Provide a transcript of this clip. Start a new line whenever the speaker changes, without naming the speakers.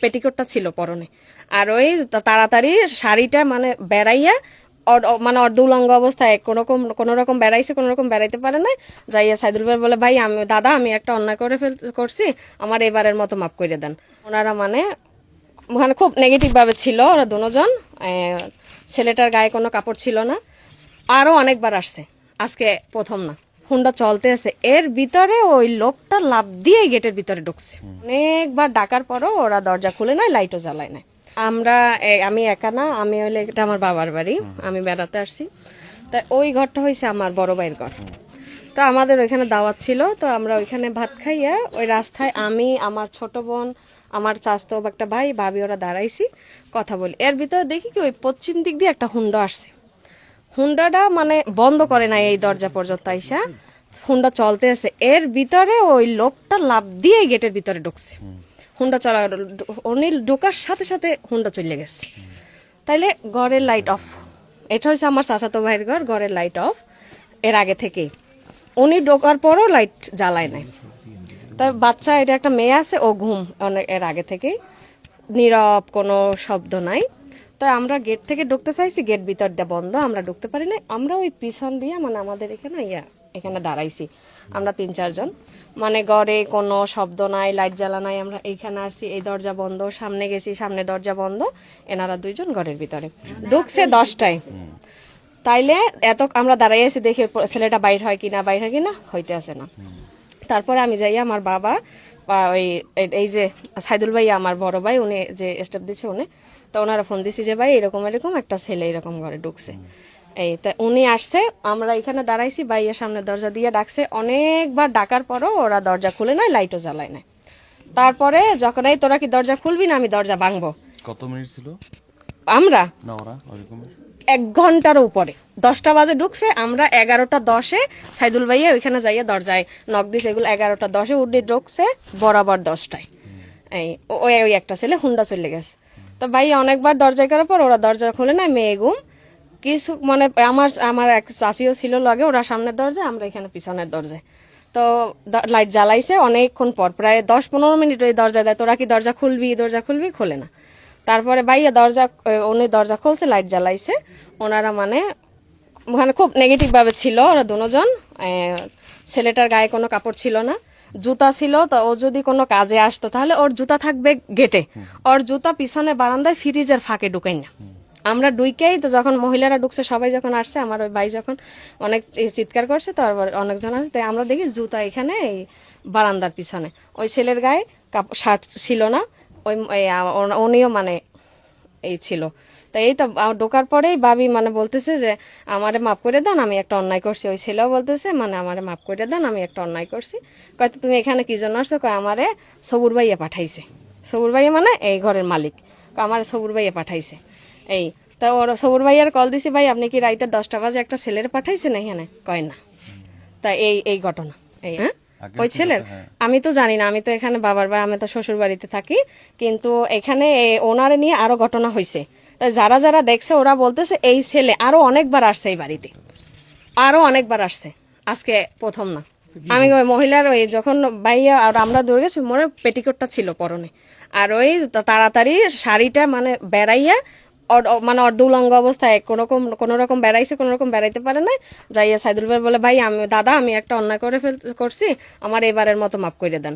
পেটিকোটটা ছিল পরনে। আর ওই তাড়াতাড়ি শাড়িটা মানে বেড়াইয়া মানে অর্ধ উলঙ্গ অবস্থায় কোনো রকম কোনো রকম বেড়াইছে কোনো রকম বেড়াইতে পারে না যাইয়া সাইদুল ভাই বলে, ভাই, আমি, দাদা, আমি একটা অন্যায় করে ফেল, করছি, আমার এবারের মতো মাফ করে দেন। ওনারা মানে মানে খুব নেগেটিভভাবে ছিল ওরা দুজন ছেলেটার গায়ে কোনো কাপড় ছিল না। আরও অনেকবার আসছে। আজকে প্রথম না। হুন্ডা চলতে আছে, এর ভিতরে ওই লোকটা লাভ দিয়ে গেটের ভিতরে ঢুকছে। অনেকবার ডাকার পরও ওরা দরজা খুলে নাই, লাইটও জ্বালায় নাই। আমরা আমি একা না, আমি হইলে এটা আমার বাবার বাড়ি, আমি বেড়াতে আসছি। তা ওই ঘরটা হয়েছে আমার বড় ভাইয়ের ঘর। তো আমাদের ওইখানে দাওয়াত ছিল, তো আমরা ওইখানে ভাত খাইয়া ওই রাস্তায় আমি, আমার ছোট বোন, আমার চাস্তো একটা ভাই, ভাবি, ওরা দাঁড়াইছি, কথা বলি। এর ভিতরে দেখি কি ওই পশ্চিম দিক দিয়ে একটা হুন্ডা আসছে। হুন্ডাটা মানে বন্ধ করে নাই এই দরজা পর্যন্ত আইসা। হুন্ডা চলতে আছে। এর ভিতরে ওই লোকটা লাভ দিয়ে গেটের ভিতরে ঢুকছে। হুন্ডা চলা উনি ঢোকার সাথে সাথে হুন্ডা চলে গেছে। তাইলে ঘরের লাইট অফ এটা হচ্ছে আমার চাচাতো ভাইয়ের ঘর, ঘরের লাইট অফ এর আগে থেকেই। উনি ঢোকার পরও লাইট জ্বালায় নাই। তাই বাচ্চা, এটা একটা মেয়ে আছে, ও ঘুম অনেক এর আগে থেকেই। নীরব, কোনো শব্দ নাই। তাই আমরা গেট থেকে ঢুকতে চাইছি গেট ভিতর দিয়ে বন্ধ, আমরা ঢুকতে পারি না আমরা ওই পিছন দিয়ে মানে আমাদের এখানে ইয়া, এখানে দাঁড়াইছি, আমরা তিন চারজন। মানে ঘরে কোনো শব্দ নাই লাইট জ্বালা নাই, আমরা এইখানে আসছি, এই দরজা বন্ধ, সামনে গেছি, সামনে দরজা বন্ধ, এনারা দুইজন ঘরের ভিতরে। ঢুকছে দশটায়। তাইলে এত, আমরা দাঁড়াই আছি দেখে ছেলেটা বাইর হয় কিনা, বাইর হয় কিনা, হইতে আসে না। তারপরে আমি যাই, আমার বাবা ওই, এই- যে সাইদুল ভাই আমার বড় ভাই, উনি যে স্টেপ দিছে, উনি তো ওনারা ফোন দিছি যে ভাই এরকম এরকম একটা ছেলে এরকম ঘরে ঢুকছে। এই তা উনি আসছে আমরা এখানে দাঁড়াইছি ভাইয়ের সামনে দরজা দিয়ে ডাকছে। অনেকবার ডাকার পরও ওরা দরজা খুলে নাই লাইটও জ্বালায় নাই। তারপরে যখন এই তোরা কি দরজা খুলবি না আমি দরজা ভাঙবো?
কত মিনিট ছিল?
আমরা
না
এক ঘণ্টার উপরে। দশটা বাজে ঢুকছে আমরা এগারোটা দশে সাইদুল ভাইয়া ওইখানে যাইয়া দরজায় নক দিছে এগুলো এগারোটা দশে উঠে ঢুকছে বরাবর দশটায়। এই ওই একটা ছেলে হুন্ডা চলে গেছে। তো ভাই অনেকবার দরজায় করার পর ওরা দরজা খুলে না মেয়ে ঘুম কিছু মানে আমার আমার এক চাষিও ছিল লাগে, ওরা সামনের দরজা আমরা এখানে পিছনের দরজায়। তো লাইট জ্বালাইছে, অনেকক্ষণ পর, প্রায় দশ পনেরো মিনিট ওই দরজা দেয়। তোরা কি দরজা খুলবি? দরজা খুলবি? খোলে না। তারপরে ভাইয়া দরজা উনি দরজা খুলছে লাইট জ্বালাইছে। ওনারা মানে মানে খুব নেগেটিভ ভাবে ছিল, ওরা দুজন। ছেলেটার গায়ে কোনো কাপড় ছিল না। জুতা ছিল, তো ও যদি কোনো কাজে আসতো, তাহলে ওর জুতা থাকবে গেটে। ওর জুতা পিছনে বারান্দায় ফ্রিজের ফাঁকে ঢুকাই না। আমরা ডুইকেই তো যখন মহিলারা ঢুকছে, সবাই যখন আসছে, আমার ওই ভাই যখন অনেক চিৎকার করছে তারপর অনেকজন আসছে, তাই আমরা দেখি জুতা এখানে, এই বারান্দার পিছনে। ওই ছেলের গায়ে কাপড় শার্ট ছিল না, ওই উনিও মানে এই ছিল। তাই এই তো ঢোকার পরেই ভাবি মানে বলতেছে যে আমারে মাফ করে দেন আমি একটা অন্যায় করছি। ওই ছেলেও বলতেছে মানে আমারে মাফ করে দেন আমি একটা অন্যায় করছি। কয়তো তুমি এখানে কি জন্য আসছো? কয় আমারে সবুর ভাইয়া পাঠাইছে। সবুর ভাইয়া মানে এই ঘরের মালিক। কয় আমারে সবুর ভাইয়া পাঠাইছে। এই তা ওর সবুর ভাইয়ার কল দিছি ভাই আপনি কি রাইতে দশটা বাজে একটা ছেলের পাঠাইছেন এখানে? কয় না। তা এই এই ঘটনা। এই হ্যাঁ? ওই ছেলের? আমি তো জানি না আমি তো এখানে বাবার বাড়ি আমি তো শ্বশুর বাড়িতে থাকি। কিন্তু এখানে ওনারে নিয়ে আরও ঘটনা হয়েছে তা যারা যারা দেখছে, ওরা বলতেছে, এই ছেলে আরও অনেকবার আসছে এই বাড়িতে। আরও অনেকবার আসছে। আজকে প্রথম না। আমি ওই মহিলার ওই যখন বাইয়া আর আমরা দৌড়ে গেছি, মনে পেটিকোটটা ছিল পরনে। আর ওই তাড়াতাড়ি শাড়িটা মানে বেড়াইয়া মানে অর্ধ উলঙ্গ অবস্থায় কোনো রকম কোনো রকম বেড়াইছে কোনো রকম বেড়াইতে পারে না যাইয়া সাইদুল ভাই বলে, ভাই, আমি দাদা, আমি একটা অন্যায় করে ফেল করছি। আমার এবারের মতো মাফ করে দেন।